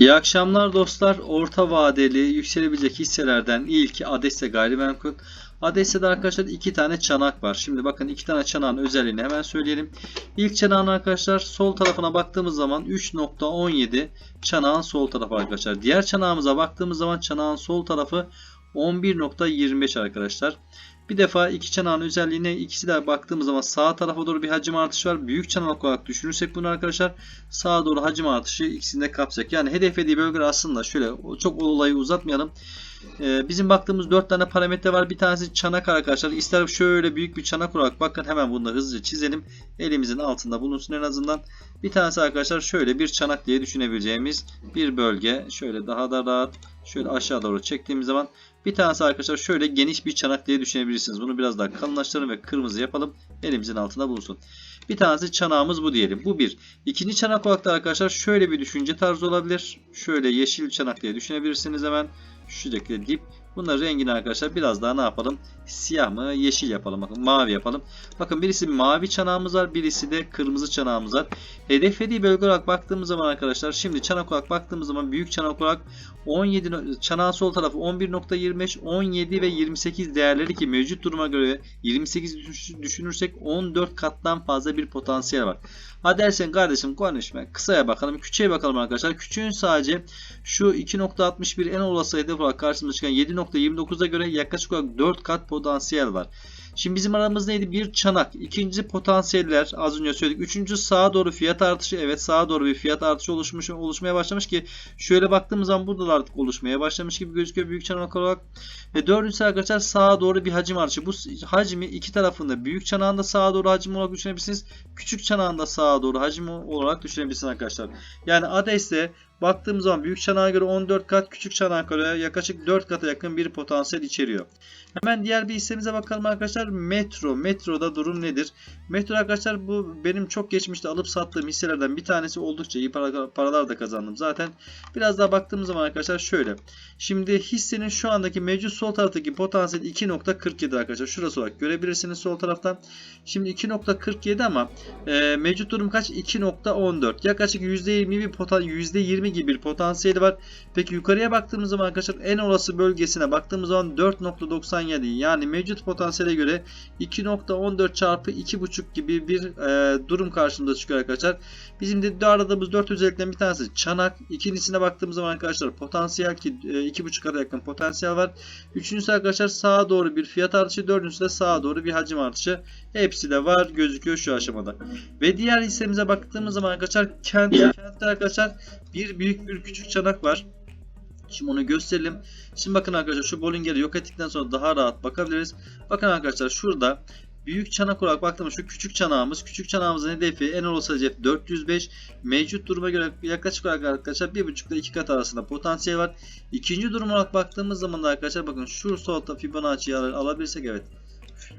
İyi akşamlar dostlar. Orta vadeli yükselebilecek hisselerden ilki Adesse Gayrimenkul. Adesse'de arkadaşlar iki tane çanak var. Şimdi bakın iki tane çanağın özelliğini hemen söyleyelim. İlk çanağın arkadaşlar sol tarafına baktığımız zaman 3.17 çanağın sol tarafı arkadaşlar. Diğer çanağımıza baktığımız zaman çanağın sol tarafı 11.25 arkadaşlar. Bir defa iki çanağın özelliğine ikisi de baktığımız zaman sağ tarafa doğru bir hacim artışı var. Büyük çanak olarak düşünürsek bunu arkadaşlar sağa doğru hacim artışı ikisini de kapsayacak. Yani hedeflediği bölgeler aslında şöyle çok olayı uzatmayalım. Ee, bizim baktığımız 4 tane parametre var. Bir tanesi çanak arkadaşlar. İster şöyle büyük bir çanak olarak bakın hemen bunu hızlıca çizelim. Elimizin altında bulunsun en azından. Bir tanesi arkadaşlar şöyle bir çanak diye düşünebileceğimiz bir bölge. Şöyle daha da rahat şöyle aşağı doğru çektiğimiz zaman bir tanesi arkadaşlar şöyle geniş bir çanak diye düşünebilirsiniz. Bunu biraz daha kalınlaştıralım ve kırmızı yapalım. Elimizin altında bulunsun. Bir tanesi çanağımız bu diyelim. Bu bir. İkinci çanak olarak da arkadaşlar şöyle bir düşünce tarzı olabilir. Şöyle yeşil çanak diye düşünebilirsiniz hemen. Şu şekilde dip. Bunların rengini arkadaşlar biraz daha ne yapalım? Siyah mı? Yeşil yapalım. Bakın mavi yapalım. Bakın birisi mavi çanağımız var. Birisi de kırmızı çanağımız var. Hedeflediği bölge olarak baktığımız zaman arkadaşlar şimdi çanak olarak baktığımız zaman büyük çanak olarak 17 çanağın sol tarafı 11.25, 17 ve 28 değerleri ki mevcut duruma göre 28 düşünürsek 14 kattan fazla bir potansiyel var. Hadi dersen kardeşim konuşma. Kısaya bakalım. Küçüğe bakalım arkadaşlar. Küçüğün sadece şu 2.61 en olası hedef olarak karşımıza çıkan 7.29'a göre yaklaşık olarak 4 kat potansiyel var. Şimdi bizim aramız neydi? Bir çanak. İkinci potansiyeller az önce söyledik. Üçüncü sağa doğru fiyat artışı. Evet sağa doğru bir fiyat artışı oluşmuş, oluşmaya başlamış ki şöyle baktığımız zaman burada da artık oluşmaya başlamış gibi gözüküyor büyük çanak olarak. Ve dördüncüsü arkadaşlar sağa doğru bir hacim artışı. Bu hacmi iki tarafında büyük çanağında sağa doğru hacim olarak düşünebilirsiniz. Küçük çanağında sağa doğru hacim olarak düşünebilirsiniz arkadaşlar. Yani ADS'de baktığımız zaman büyük çanağa göre 14 kat, küçük çanağa göre yaklaşık 4 kata yakın bir potansiyel içeriyor. Hemen diğer bir hissemize bakalım arkadaşlar. Metro. Metroda durum nedir? Metro arkadaşlar bu benim çok geçmişte alıp sattığım hisselerden bir tanesi oldukça iyi para, paralar da kazandım. Zaten biraz daha baktığımız zaman arkadaşlar şöyle. Şimdi hissenin şu andaki mevcut sol taraftaki potansiyel 2.47 arkadaşlar. Şurası olarak görebilirsiniz sol taraftan. Şimdi 2.47 ama e, mevcut durum kaç? 2.14. Yaklaşık %20 bir potansiyel %20 gibi bir potansiyeli var. Peki yukarıya baktığımız zaman arkadaşlar en olası bölgesine baktığımız zaman 4.97 yani mevcut potansiyele göre 2.14 çarpı 2.5 gibi bir e, durum karşımıza çıkıyor arkadaşlar. Bizim de aradığımız 4 özellikten bir tanesi çanak. İkincisine baktığımız zaman arkadaşlar potansiyel ki e, 2.5 kadar yakın potansiyel var. Üçüncüsü arkadaşlar sağa doğru bir fiyat artışı. Dördüncüsü de sağa doğru bir hacim artışı. Hepsi de var gözüküyor şu aşamada. Ve diğer hissemize baktığımız zaman arkadaşlar kent, kentte arkadaşlar bir büyük bir küçük çanak var. Şimdi onu gösterelim. Şimdi bakın arkadaşlar şu Bollinger'i yok ettikten sonra daha rahat bakabiliriz. Bakın arkadaşlar şurada büyük çanak olarak baktığımız şu küçük çanağımız. Küçük çanağımızın hedefi en olası hedef 405. Mevcut duruma göre yaklaşık olarak arkadaşlar 1.5 ile 2 kat arasında potansiyel var. İkinci durum olarak baktığımız zaman da arkadaşlar bakın şu solta Fibonacci'yi alabilirsek evet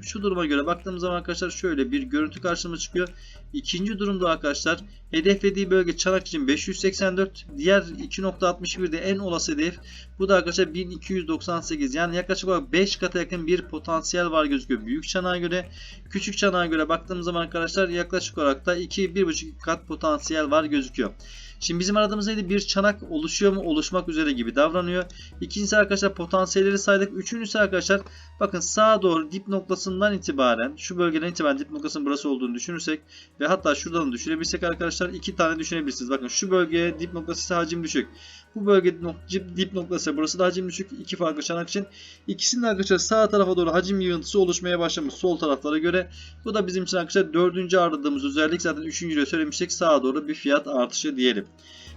şu duruma göre baktığımız zaman arkadaşlar şöyle bir görüntü karşımıza çıkıyor. İkinci durumda arkadaşlar hedeflediği bölge çanak için 584. Diğer 2.61 de en olası hedef. Bu da arkadaşlar 1298. Yani yaklaşık olarak 5 kata yakın bir potansiyel var gözüküyor. Büyük çanağa göre. Küçük çanağa göre baktığımız zaman arkadaşlar yaklaşık olarak da 2-1.5 kat potansiyel var gözüküyor. Şimdi bizim aradığımız neydi? Bir çanak oluşuyor mu? Oluşmak üzere gibi davranıyor. İkincisi arkadaşlar potansiyelleri saydık. Üçüncüsü arkadaşlar bakın sağa doğru dip noktasından itibaren şu bölgeden itibaren dip noktasının burası olduğunu düşünürsek ve hatta şuradan düşürebilsek arkadaşlar iki tane düşünebilirsiniz. Bakın şu bölgeye dip noktası hacim düşük. Bu bölge dip noktası burası da hacim düşük. iki farklı çanak için. İkisinin arkadaşlar sağ tarafa doğru hacim yığıntısı oluşmaya başlamış sol taraflara göre. Bu da bizim için arkadaşlar dördüncü aradığımız özellik. Zaten üçüncüde söylemiştik sağa doğru bir fiyat artışı diyelim.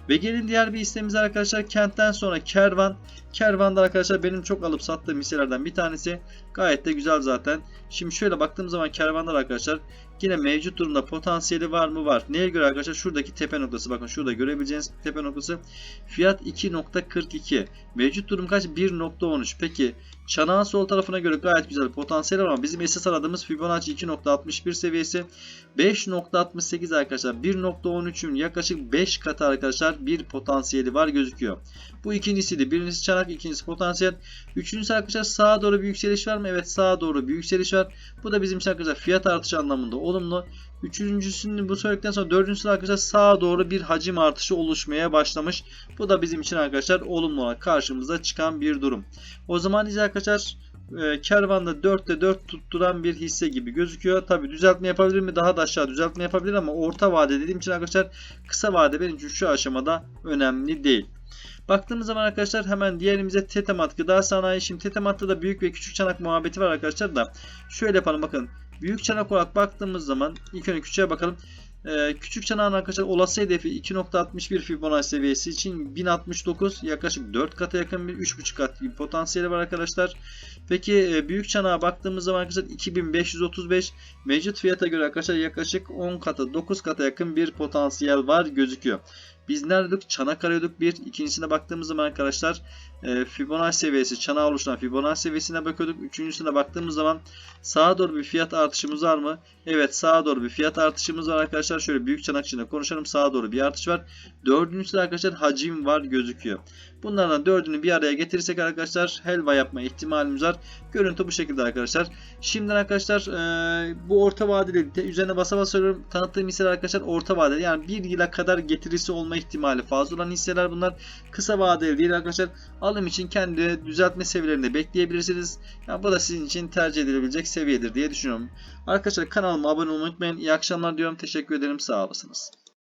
Ve gelin diğer bir hissemiz arkadaşlar kentten sonra kervan. Kervanda arkadaşlar benim çok alıp sattığım hisselerden bir tanesi. Gayet de güzel zaten. Şimdi şöyle baktığım zaman kervanlar arkadaşlar yine mevcut durumda potansiyeli var mı? Var. Neye göre arkadaşlar? Şuradaki tepe noktası. Bakın şurada görebileceğiniz tepe noktası. Fiyat 2.42. Mevcut durum kaç? 1.13. Peki çanağın sol tarafına göre gayet güzel potansiyel ama bizim esas aradığımız Fibonacci 2.61 seviyesi. 5.68 arkadaşlar. 1.13'ün yaklaşık 5 katı arkadaşlar bir potansiyeli var gözüküyor. Bu ikincisiydi. Birincisi çanak, ikincisi potansiyel. Üçüncüsü arkadaşlar sağa doğru bir yükseliş var mı? Evet sağa doğru bir yükseliş var. Bu da bizim için arkadaşlar fiyat artışı anlamında olumlu. Üçüncüsünü bu söyledikten sonra dördüncüsü arkadaşlar sağa doğru bir hacim artışı oluşmaya başlamış. Bu da bizim için arkadaşlar olumlu olarak karşımıza çıkan bir durum. O zaman biz arkadaşlar e, kervanda 4'te 4 tutturan bir hisse gibi gözüküyor. Tabi düzeltme yapabilir mi? Daha da aşağı düzeltme yapabilir ama orta vade dediğim için arkadaşlar kısa vade benim için şu aşamada önemli değil. Baktığımız zaman arkadaşlar hemen diğerimize Tetemat Gıda Sanayi. Şimdi Tetemat'ta da büyük ve küçük çanak muhabbeti var arkadaşlar da. Şöyle yapalım bakın. Büyük çanak olarak baktığımız zaman ilk önce küçüğe bakalım. Ee, küçük çanağın arkadaşlar olası hedefi 2.61 Fibonacci seviyesi için 1069 yaklaşık 4 kata yakın bir 3.5 kat bir potansiyeli var arkadaşlar. Peki e, büyük çanağa baktığımız zaman arkadaşlar 2535 mevcut fiyata göre arkadaşlar yaklaşık 10 kata 9 kata yakın bir potansiyel var gözüküyor. Biz neredeydik? Çanak arıyorduk bir. İkincisine baktığımız zaman arkadaşlar e, Fibonacci seviyesi, çanağı oluşturan Fibonacci seviyesine bakıyorduk. Üçüncüsüne baktığımız zaman sağa doğru bir fiyat artışımız var mı? Evet sağa doğru bir fiyat artışımız var arkadaşlar. Şöyle büyük çanak içinde konuşalım. Sağa doğru bir artış var. Dördüncüsü arkadaşlar hacim var gözüküyor. Bunlardan dördünü bir araya getirirsek arkadaşlar helva yapma ihtimalimiz var. Görüntü bu şekilde arkadaşlar. Şimdiden arkadaşlar e, bu orta vadeli de üzerine basa basa söylüyorum. Tanıttığım hisseler arkadaşlar orta vadeli. Yani bir yıla kadar getirisi olma ihtimali fazla olan hisseler bunlar. Kısa vadeli değil arkadaşlar. Alım için kendi düzeltme seviyelerinde bekleyebilirsiniz. Yani bu da sizin için tercih edilebilecek seviyedir diye düşünüyorum. Arkadaşlar kanalıma abone olmayı unutmayın. İyi akşamlar diyorum. Teşekkür ederim. Sağ olasınız.